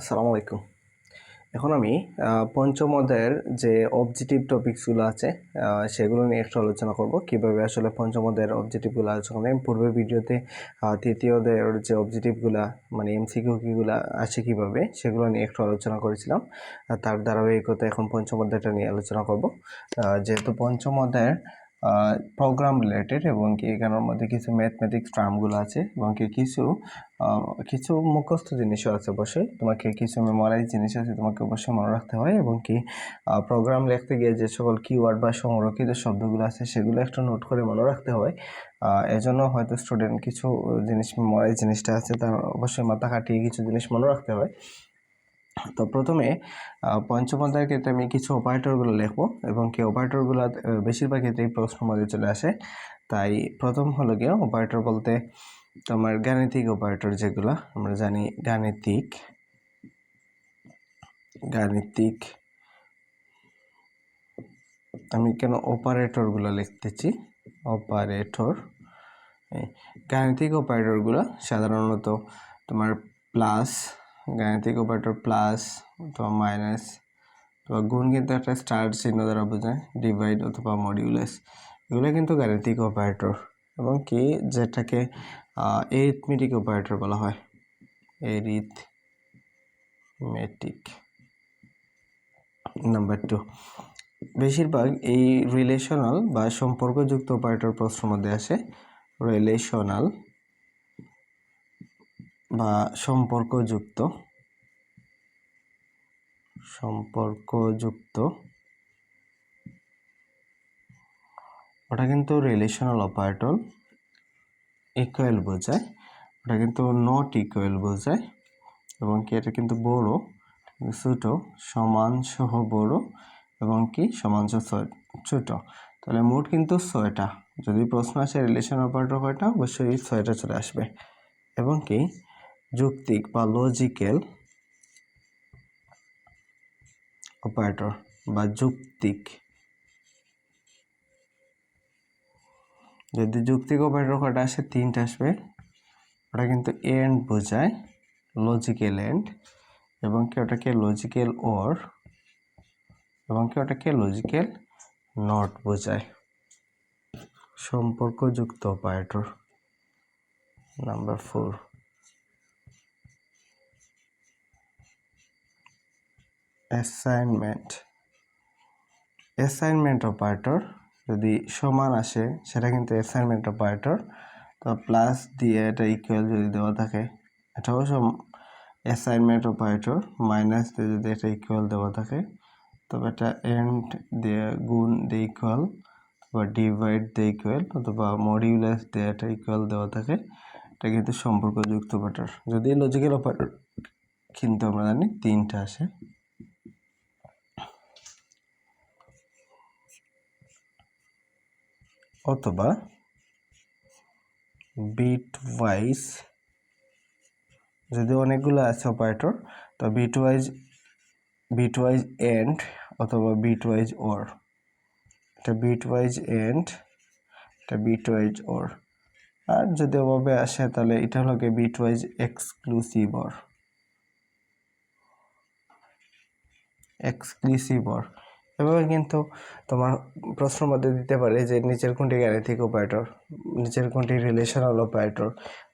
আসসালামু আলাইকুম। এখন আমি পঞ্চম অধ্যায়ের যে অবজেক্টিভ টপিকসগুলো আছে সেগুলো নিয়ে একটু আলোচনা করব। কীভাবে আসলে পঞ্চম অধ্যায়ের অবজেক্টিভগুলো আলোচনা আমি পূর্বের ভিডিওতে তৃতীয় অধ্যায়ের যে অবজেক্টিভগুলো মানে এমসিকিউ কিগুলো আছে কীভাবে, সেগুলো নিয়ে একটু আলোচনা করেছিলাম। তার ধারাবাহিকতা এখন পঞ্চম অধ্যায়টা নিয়ে আলোচনা করব। যেহেতু পঞ্চম অধ্যায়ের প্রোগ্রাম রিলেটেড এবং কি এখানের মধ্যে কিছু ম্যাথমেটিক্স টার্মগুলো আছে এবং কি কিছু কিছু মুখস্থ জিনিসও আছে অবশ্যই। তোমাকে কিছু মেমোরাইজ জিনিস আছে, তোমাকে অবশ্যই মনে রাখতে হয় এবং কি প্রোগ্রাম লিখতে গিয়ে যে সকল কিওয়ার্ড বা সংরক্ষিত শব্দগুলো আছে সেগুলো একটু নোট করে মনে রাখতে হয়। এজন্য হয়তো স্টুডেন্ট কিছু জিনিস মেমোরাইজ জিনিসটা আছে, তার অবশ্যই মাথা খাটিয়ে কিছু জিনিস মনে রাখতে হয়। তো প্রথমে পঞ্চম অধ্যায়ের ক্ষেত্রে আমি কিছু অপারেটরগুলো লিখব এবং কি অপারেটরগুলো বেশিরভাগ ক্ষেত্রেই প্রশ্ন মধ্যে চলে আসে। তাই প্রথম হলো গিয়ে অপারেটর বলতে তোমার গাণিতিক অপারেটর যেগুলো, আমরা জানি গাণিতিক গাণিতিক, আমি কেন অপারেটরগুলো লিখতেছি? অপারেটর গাণিতিক অপারেটরগুলো সাধারণত তোমার প্লাস গাণিতিক অপারেটর প্লাস অথবা মাইনাস অথবা গুণ কিন্তু একটা স্টার চিহ্ন দ্বারা বোঝায় ডিভাইড অথবা মডিউলাস এগুলো কিন্তু গাণিতিক অপারেটর এবং কি, যেটাকে এরিথমেটিক অপারেটর বলা হয়। এরিথমেটিক নাম্বার টু বেশিরভাগ এই রিলেশনাল বা সম্পর্কযুক্ত অপারেটর প্রশ্নের মধ্যে আসে রিলেশনাল বা সম্পর্কযুক্ত সম্পর্কযুক্ত, ওটা কিন্তু রিলেশনাল অপারেটর ইকুয়াল বোঝায়, ওটা কিন্তু নট ইকুয়াল বোঝায়, এবং কি এটা কিন্তু বড়, ছোট, সমান সহ বড়, এবং কি সমান সহ ছোট। তাহলে মোট কিন্তু ছয়টা। যদি প্রশ্ন আসে রিলেশন অপারেটর কয়টা অবশ্যই ছয়টা চলে আসবে। এবং কি যুক্তিক বা লজিক্যাল অপারেটর বা যুক্তিক। যদি যুক্তিক অপারেটর কয়টা আসে তিনটা আসবে। ওটা কিন্তু এন্ড বোঝায় লজিক্যাল এন্ড এবং কি ওটাকে লজিক্যাল ওর এবং কি ওটাকে লজিক্যাল নট বোঝায়। সম্পর্কযুক্ত operator number four assignment assignment operator যদি সমান আসে, সেটা কিন্তু অ্যাসাইনমেন্ট অপারেটর তো প্লাস দিয়ে এটা ইকুয়াল যদি দেওয়া থাকে এটাও অ্যাসাইনমেন্ট অপারেটর মাইনাস দিয়ে যদি এটা ইকুয়াল দেওয়া থাকে, তবে এটা এন্ড দিয়ে গুণ দিয়ে ইকুয়াল বা ডিভাইড দিয়ে ইকুয়াল অথবা মডিউলাস দিয়ে এটা ইকুয়াল দেওয়া থাকে, এটা কিন্তু সম্পর্কযুক্ত অপারেটর যদি লজিক্যাল অপারেটর কিন্তু আমরা জানি তিনটা আসে। অথবা বিট ওয়াইজ যদি অনেকগুলো আছে অপারেটর তো bitwise bitwise and অথবা বিট ওয়াইজ ওর এটা বিট ওয়াইজ এন্ড এটা বিট ওয়াইজ ওর আর যদি ওভাবে আসে, তাহলে এটা হলো গিয়ে bitwise exclusive or exclusive or এভাবে কিন্তু তোমার প্রশ্ন মধ্যে দিতে পারে যে নিচের কোনটি গাণিতিক অপারেটর নিচের কোনটি রিলেশনাল অপারেটর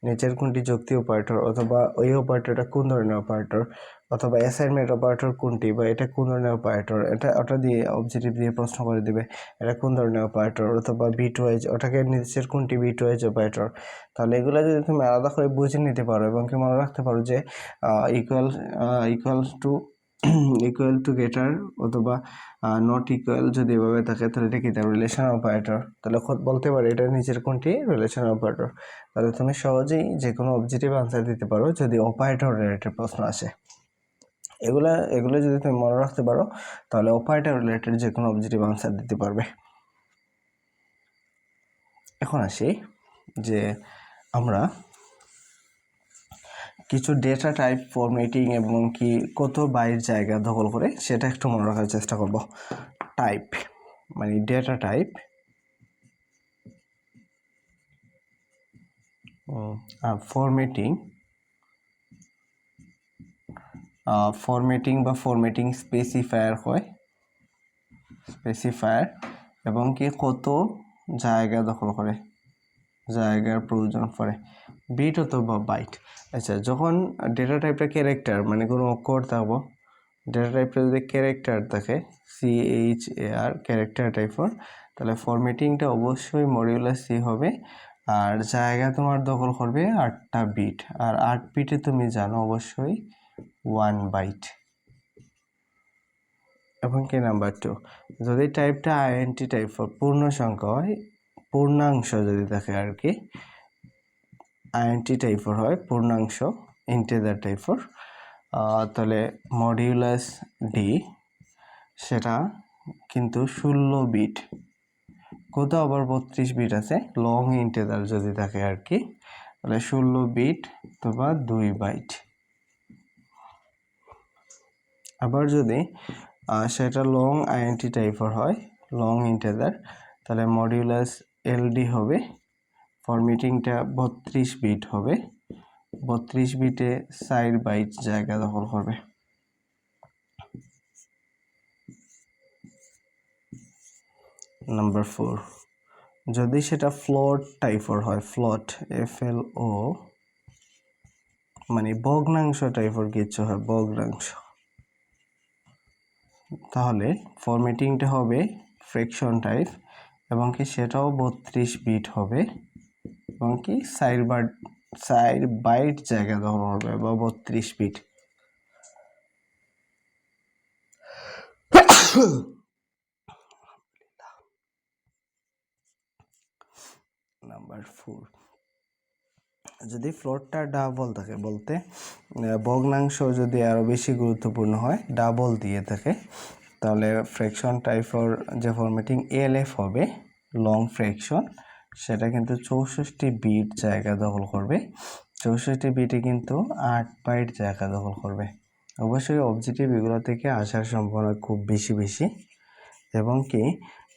নিচের কোনটি যুক্তি অপারেটর অথবা ওই অপারেটরটা কোন ধরনের অপারেটর অথবা অ্যাসাইনমেন্ট অপারেটর কোনটি বা এটা কোন ধরনের অপারেটর এটা ওটা দিয়ে অবজেক্টিভ দিয়ে প্রশ্ন করে দিবে এটা কোন ধরনের অপারেটর অথবা বিট ওয়াইজ ওটাকে নিচের কোনটি বিট ওয়াইজ অপারেটর তাহলে এগুলো যদি তুমি আলাদা করে বুঝে নিতে পারো এবং কি মনে রাখতে পারো যে equal equal to equal to greater অথবা নট ইকুয়াল যদি এভাবে থাকে, তাহলে এটা কি? তার রিলেশন অপারেটর তাহলে বলতে পারে, এটা নিচের কোনটি? রিলেশন অপারেটর তাহলে তুমি সহজেই যে কোনো অবজেক্টিভ আনসার দিতে পারো যদি অপারেটর রিলেটেড প্রশ্ন আসে। এগুলা, এগুলো যদি তুমি মনে রাখতে পারো, তাহলে অপারেটর রিলেটেড যে কোনো অবজেক্টিভ আনসার দিতে পারবে। এখন আসি যে আমরা কিছু ডেটা টাইপ ফরম্যাটিং এবং কি কত বাইর জায়গা দখল করে সেটা একটু মনে রাখার চেষ্টা করব। টাইপ মানে ডেটা টাইপ আর ফরম্যাটিং ফরম্যাটিং বা ফরম্যাটিং স্পেসিফায়ার হয়। স্পেসিফায়ার এবং কি কত জায়গা দখল করে, জায়গার প্রয়োজন পড়ে। বিট অথবা বাইট আচ্ছা যখন ডেটা টাইপটা ক্যারেক্টার মানে কোনো অক্ষর থাকব ডেটা টাইপটা যদি ক্যারেক্টার থাকে C H A R character টাইপের তাহলে ফরম্যাটিংটা অবশ্যই মডিউলার সি হবে, আর জায়গা তোমার দখল করবে আটটা বিট আর আট বিটে তুমি জানো অবশ্যই ওয়ান বাইট এবং কি নাম্বার টু যদি টাইপটা আইএনটি টাইপ পূর্ণ সংখ্যা হয়, পূর্ণাংশ যদি থাকে আর কি আইএনটি টাইপের হয়, পূর্ণাংশ ইন্টেজার টাইপের তাহলে মডিউলাস ডি সেটা কিন্তু ষোলো বিট কোথাও আবার বত্রিশ বিট আছে লং ইন্টেজার যদি থাকে আর কি, তাহলে ষোলো বিট অথবা দুই বাইট আবার যদি সেটা লং আইএনটি টাইপের হয় লং ইন্টেজার তাহলে মডিউলাস এলডি হবে ফরম্যাটিংটা বত্রিশ বিট হবে। বত্রিশ বিটে সাইড বাইট জায়গা দখল করবে। নাম্বার ফোর যদি সেটা ফ্লট টাইপের হয় ফ্লট এফ এল ও মানে ভগ্নাংশ টাইপের কিছু হয়, ভগ্নাংশ। তাহলে ফরম্যাটিংটা হবে ফ্রিকশন টাইপ এবং কি সেটাও বত্রিশ বিট হবে। এবং কি সাইড বাট সাইড বাইট জায়গা দখল করবে বা বত্রিশ বিট নাম্বার ফোর যদি ফ্লোরটা ডাবল থাকে বলতে ভগ্নাংশ যদি আরও বেশি গুরুত্বপূর্ণ হয় ডাবল দিয়ে থাকে, তাহলে ফ্র্যাকশন টাইপের যে ফরম্যাটিং এল এফ হবে লং ফ্র্যাকশন সেটা কিন্তু চৌষট্টি বিট জায়গা দখল করবে। চৌষট্টি বিটে কিন্তু আট বাইট জায়গা দখল করবে। অবশ্যই অবজেক্টিভ এগুলো থেকে আসার সম্ভাবনা খুব বেশি বেশি। এবং কি,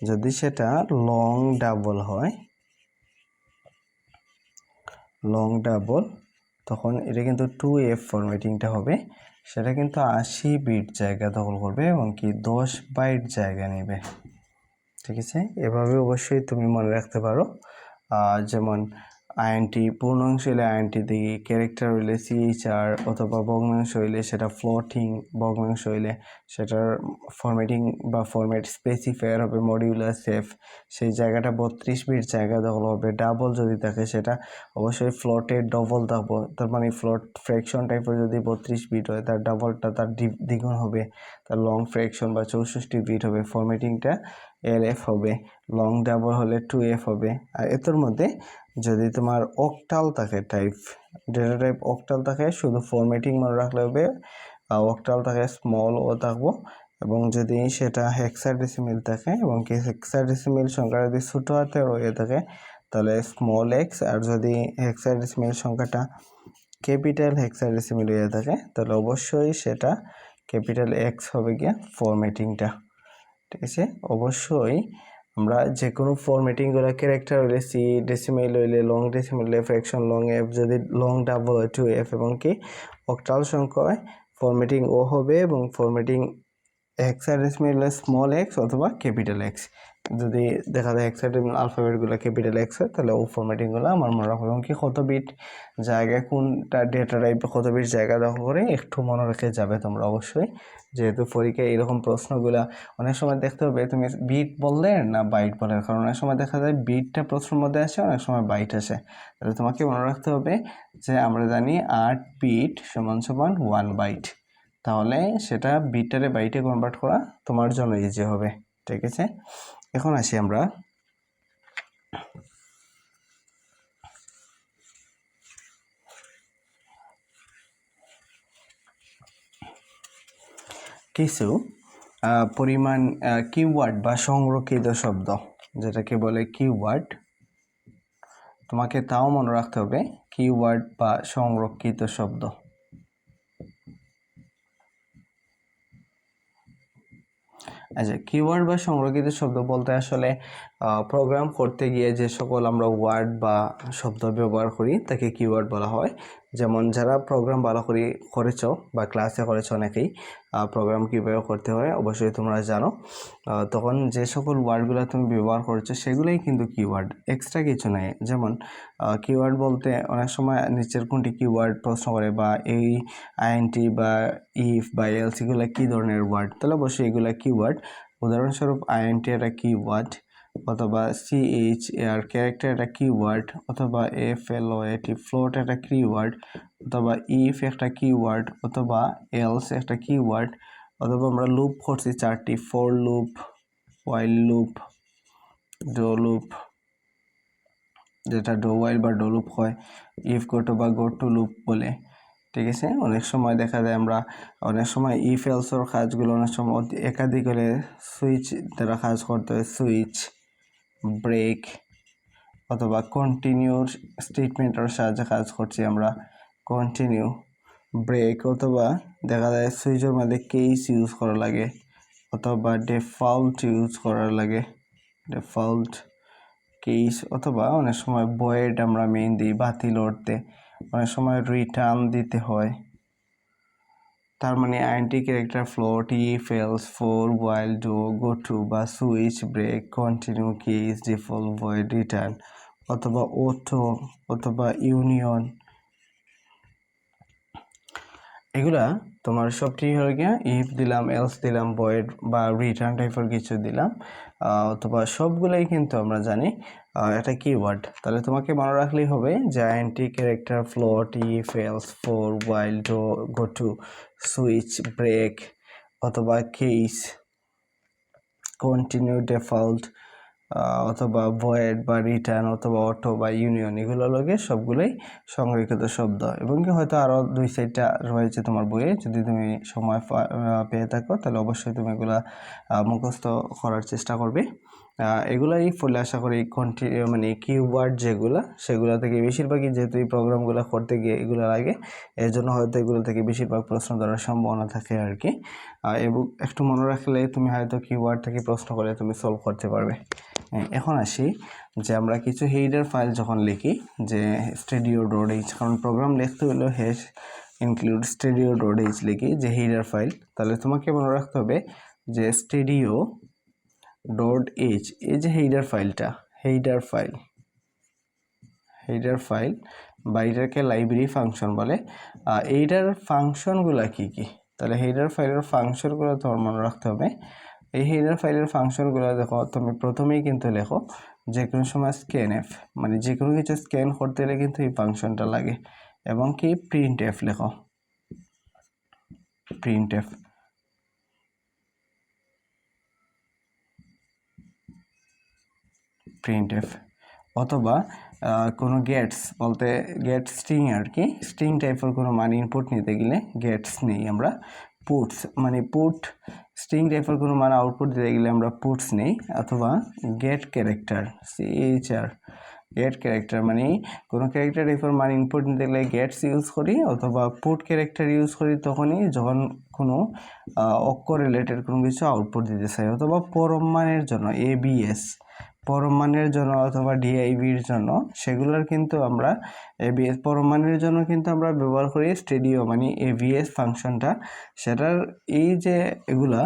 যদি সেটা লং ডাবল হয় লং ডাবল তখন এটা কিন্তু টু এফ ফরম্যাটিংটা হবে। সেটা কিন্তু আশি বিট জায়গা দখল করবে এবং কি দশ বাইট জায়গা নেবে। ঠিক আছে? এভাবে অবশ্যই তুমি মনে রাখতে পারো। যেমন আইএনটি পূর্ণাংশ হইলে আইএনটি দিকে ক্যারেক্টার হইলে সিএইচআর অথবা ভগ্নাংশ হইলে সেটা ফ্লোটিং ভগ্নাংশ হইলে সেটার ফরম্যাটিং বা ফরম্যাট স্পেসিফায়ার হবে মডিউলার সেফ সেই জায়গাটা বত্রিশ বিট জায়গা দখল হবে ডাবল যদি থাকে সেটা অবশ্যই ফ্লোটের ডবল থাকব। তার মানে ফ্লোট ফ্র্যাকশন টাইপের যদি বত্রিশ বিট হয়, তার ডাবলটা তার দ্বি- দ্বিগুণ হবে। তার লং ফ্র্যাকশন বা চৌষট্টি বিট হবে। ফরম্যাটিংটা এল এফ হবে। লং ডাবল হলে টু এফ হবে। আর এতর মধ্যে যদি তোমার অকটাল থাকে টাইপ ডেটা টাইপ অকটাল থাকে, শুধু ফরম্যাটিং মনে রাখলে হবে অকটাল থাকে স্মল ও থাকব। এবং যদি সেটা হেক্সাডেসিমেল থাকে, এবং কি হেক্সাডেসিমেল সংখ্যা যদি ছোটো হাতে রয়ে থাকে, তাহলে স্মল এক্স আর যদি হেক্সাডেসিমেল সংখ্যাটা ক্যাপিটাল হেক্সাডেসিমেল হয়ে থাকে, তাহলে অবশ্যই সেটা ক্যাপিটাল এক্স হবে গিয়া ফরম্যাটিংটা ঠিক আছে? অবশ্যই আমরা যে কোনো ফরম্যাটিংগুলো ক্যারেক্টার হইলে সি ডেসিমেল হইলে লং ডেসিমেল হইলে ফ্র্যাকশন লং এফ যদি লং ডাবল হয় টু এফ এবং কি, অক্টাল সংখ্যায় ফরম্যাটিং ও হবে এবং ফরম্যাটিং ডেসিমেল স্মল এক্স অথবা ক্যাপিটাল এক্স যদি দেখা যায় হেক্সাডেসিমেল আলফাবেটগুলো ক্যাপিটাল এক্স তাহলে ও ফরম্যাটিংগুলো আমার মনে রাখব এবং কি কত বিট জায়গায় কোনটা ডেটা টাইপ কত বিট জায়গা দখল করে একটু মনে রেখে যাবে তোমরা অবশ্যই। যেহেতু পরীক্ষায় এরকম প্রশ্নগুলা অনেক সময় দেখতে হবে, তুমি বিট বললে না বাইট বলে? কারণ অনেক সময় দেখা যায় বিটটা প্রশ্নের মধ্যে আসে, অনেক সময় বাইট আসে। তাহলে তোমাকে মনে রাখতে হবে যে আমরা জানি আট বিট সমান সমান ওয়ান বাইট তাহলে সেটা বিটটারে বাইটে কনভার্ট করা তোমার জন্য ইজি হবে। ঠিক আছে? এখন আসি আমরা। কিছু পরিমাণ কিওয়ার্ড বা সংরক্ষিত শব্দ, যেটাকে বলে কিওয়ার্ড তোমাকে তাও মনে রাখতে হবে কিওয়ার্ড বা সংরক্ষিত শব্দ। আচ্ছা কিওয়ার্ড বা সংরক্ষিত শব্দ বলতে আসলে প্রোগ্রাম করতে গিয়ে যে সকল আমরা ওয়ার্ড বা শব্দ ব্যবহার করি, তাকে কিওয়ার্ড বলা হয়। যেমন যারা প্রোগ্রাম ভালো করে করেছ বা ক্লাসে করেছ অনেকেই প্রোগ্রাম কীভাবে করতে হয় অবশ্যই তোমরা জানো। তখন যে সকল ওয়ার্ডগুলো তুমি ব্যবহার করেছ, সেগুলোই কিন্তু কিওয়ার্ড এক্সট্রা কিছু নেই। যেমন কিওয়ার্ড বলতে অনেক সময় নিচের কোনটি কিওয়ার্ড প্রশ্ন করে বা এই আইএনটি বা ইফ বা এলস এগুলো কী ধরনের ওয়ার্ড তাহলে অবশ্যই এগুলো কিওয়ার্ড উদাহরণস্বরূপ আইএনটি একটা কিওয়ার্ড অথবা সিএইচ এর ক্যারেক্টার একটা কিওয়ার্ড অথবা এফ এল ও এটি ফ্লোট একটা কিওয়ার্ড অথবা ইফ একটা কিওয়ার্ড অথবা এলস একটা কিওয়ার্ড অথবা আমরা লুপ করছি চারটি for loop while loop do loop যেটা ডো ওয়াইল বা ডো লুপ হয় ইফ গো টু বা গো টু লুপ বলে, ঠিক আছে? অনেক সময় দেখা যায় আমরা, অনেক সময় ইফ এলসর কাজগুলো অনেক সময় একাধিক করে সুইচ দ্বারা কাজ করতে হয় সুইচ ব্রেক অথবা কন্টিনিউর স্টেটমেন্টের সাহায্যে কাজ করছি আমরা। কন্টিনিউ ব্রেক অথবা দেখা যায় সুইচের মধ্যে কেস ইউজ করা লাগে অথবা ডিফল্ট ইউজ করার লাগে। ডিফল্ট কেস অথবা অনেক সময় বয়েড আমরা মেইন দিই বাতিল অর্থে। অনেক সময় রিটার্ন দিতে হয়। তার মানে I N T character float if else for, while do go to বা switch, break, continue case, default, void, return অথবা ওটো অথবা ইউনিয়ন। এগুলা তোমার সবটি হয়ে গিয়া ইফ দিলাম এলস দিলাম বয়েড বা রিটার্ন টাইপের কিছু দিলাম অথবা সবগুলাই কিন্তু আমরা জানি এটা কিওয়ার্ড তাহলে তোমাকে মনে রাখলেই হবে যে I N T character float if else for while do go to switch break অথবা কেস কন্টিনিউ ডিফল্ট অথবা ভয়েড বা রিটার্ন অথবা অটো বা ইউনিয়ন এগুলো লগে সবগুলোই সংরক্ষিত শব্দ। এবং কি হয়তো আরও দুই সাইডটা রয়েছে তোমার বইয়ে। যদি তুমি সময় পেয়ে থাকো, তাহলে অবশ্যই তুমি এগুলা মুখস্থ করার চেষ্টা করবে। এগুলাই ফলে আশা করি কন্টি মানে কিওয়ার্ড যেগুলো সেগুলো থেকে বেশিরভাগই যেহেতু এই প্রোগ্রামগুলো করতে গিয়ে এগুলো লাগে এর জন্য হয়তো এগুলো থেকে বেশিরভাগ প্রশ্ন ধরার সম্ভাবনা থাকে আর কি এবং একটু মনে রাখলে তুমি হয়তো কিওয়ার্ড থেকে প্রশ্ন করে তুমি সলভ করতে পারবে। হ্যাঁ, এখন আসি যে আমরা কিছু হেডার ফাইল যখন লিখি যে স্টেডিও ডট এইচ কারণ প্রোগ্রাম লিখতে হলেও hash include stdio dot H লিখি যে হেইডার ফাইল তাহলে তোমাকে মনে রাখতে হবে যে স্টেডিও ডট এইচ এই যে হেইডার ফাইলটা হেইডার ফাইল হেইডার ফাইল বা এটাকে লাইব্রেরি ফাংশন বলে এইটার ফাংশনগুলো কি কি? তাহলে হেডার ফাইলের ফাংশনগুলো তোমার মনে রাখতে হবে। এই হেডার ফাইলের ফাংশনগুলো দেখো, তুমি প্রথমেই কিন্তু লেখো যে কোনো সময় স্ক্যান এফ মানে যে কোনো কিছু স্ক্যান করতে গেলে কিন্তু এই ফাংশনটা লাগে। এবং কি? প্রিন্ট এফ লেখো। প্রিন্ট এফ প্রিন্ট এফ অথবা কোনো গেটস বলতে গেট স্ট্রিং আর কি স্ট্রিং টাইপের কোনো মান ইনপুট নিতে গেলে গেটস নেই আমরা। পুটস মানে পুট স্ট্রিং টাইপের কোনো মান আউটপুট দিতে গেলে আমরা পুটস নেই, অথবা get character C H R get character মানে কোনো ক্যারেক্টার টাইপের মান ইনপুট নিতে গেলে গেটস ইউজ করি, অথবা পুট ক্যারেক্টার ইউজ করি তখনই যখন কোনো অক্ষর রিলেটেড কোনো কিছু আউটপুট দিতে চাই, অথবা পরম মানের জন্য এবিএস পরমাণের জন্য অথবা ডিআইবির জন্য, সেগুলোর কিন্তু আমরা এবিএস পরমাণের জন্য কিন্তু আমরা ব্যবহার করি স্টেডিও মানে এভিএস ফাংশনটা। সেটার এই যে এগুলা,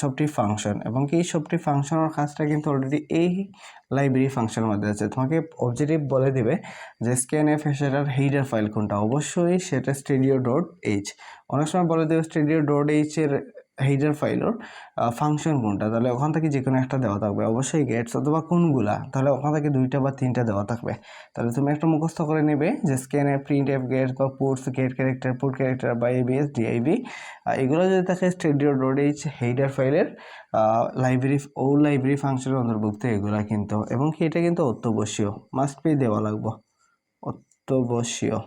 সবটি ফাংশন এবং এই সবটি ফাংশনের কাজটা কিন্তু অলরেডি এই লাইব্রেরি ফাংশনের মধ্যে আছে। তোমাকে অবজেক্টিভ বলে দিবে যে স্ক্যান এফ সেটার হেইডার ফাইল কোনটা? অবশ্যই সেটা স্টেডিও ডট এইচ অনেক সময় বলে দেবে স্টেডিও ডট এইচ এর হেইডার ফাইলের ফাংশন কোনটা? তাহলে ওখান থেকে যে কোনো একটা দেওয়া থাকবে। অবশ্যই গেটস অথবা কোনগুলা, তাহলে ওখান থেকে দুইটা বা তিনটা দেওয়া থাকবে। তাহলে তুমি একটা মুখস্থ করে নেবে যে স্ক্যানে প্রিন্ট এফ গেটস বা puts get character put character বা A B S D I B এগুলো যদি থাকে স্টেডিও ডট এইচ হেইডার ফাইলের লাইব্রেরি ও লাইব্রেরি ফাংশনের অন্তর্ভুক্ত এগুলো কিন্তু। এবং এটা কিন্তু অত্যাবশ্যীয় মাস্ট বি দেওয়া লাগবে। অত্যাবশ্যীয়।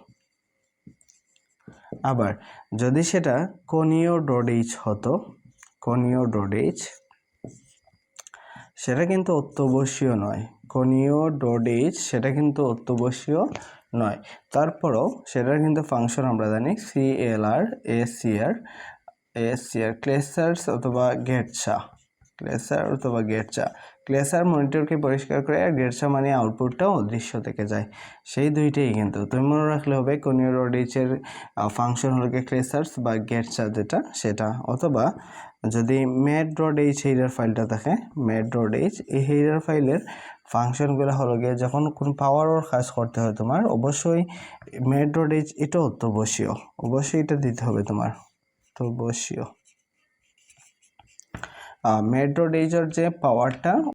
আবার যদি সেটা কোনীয় ডট হতো কোনীয় ডট সেটা কিন্তু অত্যাবশ্যীয় নয়। কোনীয় ডট সেটা কিন্তু অত্যাবশ্যীয় নয়। তারপরও সেটার কিন্তু ফাংশন আমরা জানি C L R S C R S C R ক্লেসার্স অথবা গেটসা ক্লেসার অথবা গেটসা ক্লেসার মনিটরকে পরিষ্কার করে আর গেটসা মানে আউটপুটটাও অদৃশ্য থেকে যায়। সেই দুইটাই কিন্তু। তুমি মনে রাখলে হবে কোনিও রোডিচের ফাংশন হলো গিয়ে ক্লেসার্স বা গেটসা যেটা, সেটা। অথবা যদি ম্যাড ডট এইচ হেইডার ফাইলটা থাকে ম্যাড ডট এইচ এই হেইডার ফাইলের ফাংশনগুলো হলো গিয়ে যখন কোনো পাওয়ার ওর কাজ করতে হয় তোমার, অবশ্যই ম্যাড ডট এইচ এটা বসিও অবশ্যই এটা দিতে হবে তোমার। বসিও মেড ডট এইচের যে পাওয়ারটা